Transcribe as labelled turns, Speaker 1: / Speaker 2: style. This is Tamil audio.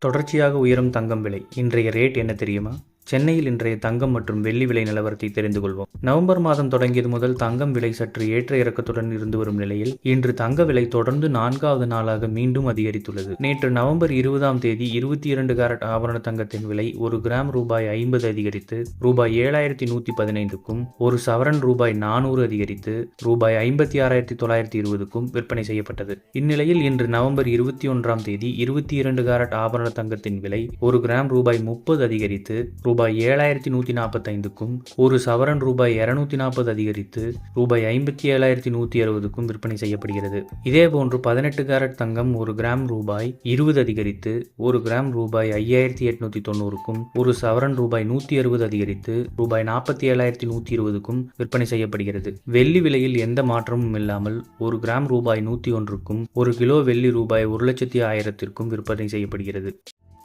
Speaker 1: தொடர்ச்சியாக உயரும் தங்கம் விலை. இன்றைய ரேட் என்ன தெரியுமா? சென்னையில் இன்றைய தங்கம் மற்றும் வெள்ளி விலை நிலவரத்தை தெரிந்து கொள்வோம். நவம்பர் மாதம் தொடங்கியது முதல் தங்கம் விலை சற்று ஏற்ற இறக்கத்துடன் இருந்து வரும் நிலையில் இன்று தங்க விலை தொடர்ந்து நான்காவது நாளாக மீண்டும் அதிகரித்துள்ளது. நேற்று நவம்பர் இருபதாம் தேதி இருபத்தி இரண்டு கேரட் ஆபரண தங்கத்தின் விலை ஒரு கிராம் ரூபாய் ஐம்பது அதிகரித்து ரூபாய் ஏழாயிரத்தி நூத்தி பதினைந்துக்கும் ஒரு சவரன் ரூபாய் நானூறு அதிகரித்து ரூபாய் ஐம்பத்தி ஆறாயிரத்தி தொள்ளாயிரத்தி இருபதுக்கும் விற்பனை செய்யப்பட்டது. இந்நிலையில் இன்று நவம்பர் இருபத்தி ஒன்றாம் தேதி இருபத்தி இரண்டு கேரட் ஆபரண தங்கத்தின் விலை ஒரு கிராம் ரூபாய் முப்பது அதிகரித்து ரூபாய் ரூபாய் ஏழாயிரத்தி நூற்றி நாற்பத்தைந்துக்கும் ஒரு சவரன் ரூபாய் இருநூத்தி நாற்பது அதிகரித்து ரூபாய் ஐம்பத்தி ஏழாயிரத்தி நூற்றி அறுபதுக்கும் விற்பனை செய்யப்படுகிறது. இதேபோன்று பதினெட்டு கேரட் தங்கம் ஒரு கிராம் ரூபாய் இருபது அதிகரித்து ஒரு கிராம் ரூபாய் ஐயாயிரத்தி எட்நூத்தி தொண்ணூறுக்கும் ஒரு சவரன் ரூபாய் நூத்தி அறுபது அதிகரித்து ரூபாய் நாற்பத்தி ஏழாயிரத்தி நூத்தி இருபதுக்கும் விற்பனை செய்யப்படுகிறது. வெள்ளி விலையில் எந்த மாற்றமும் இல்லாமல் ஒரு கிராம் ரூபாய் நூத்தி ஒன்றுக்கும் ஒரு கிலோ வெள்ளி ரூபாய் ஒரு லட்சத்தி ஆயிரத்திற்கும் விற்பனை செய்யப்படுகிறது.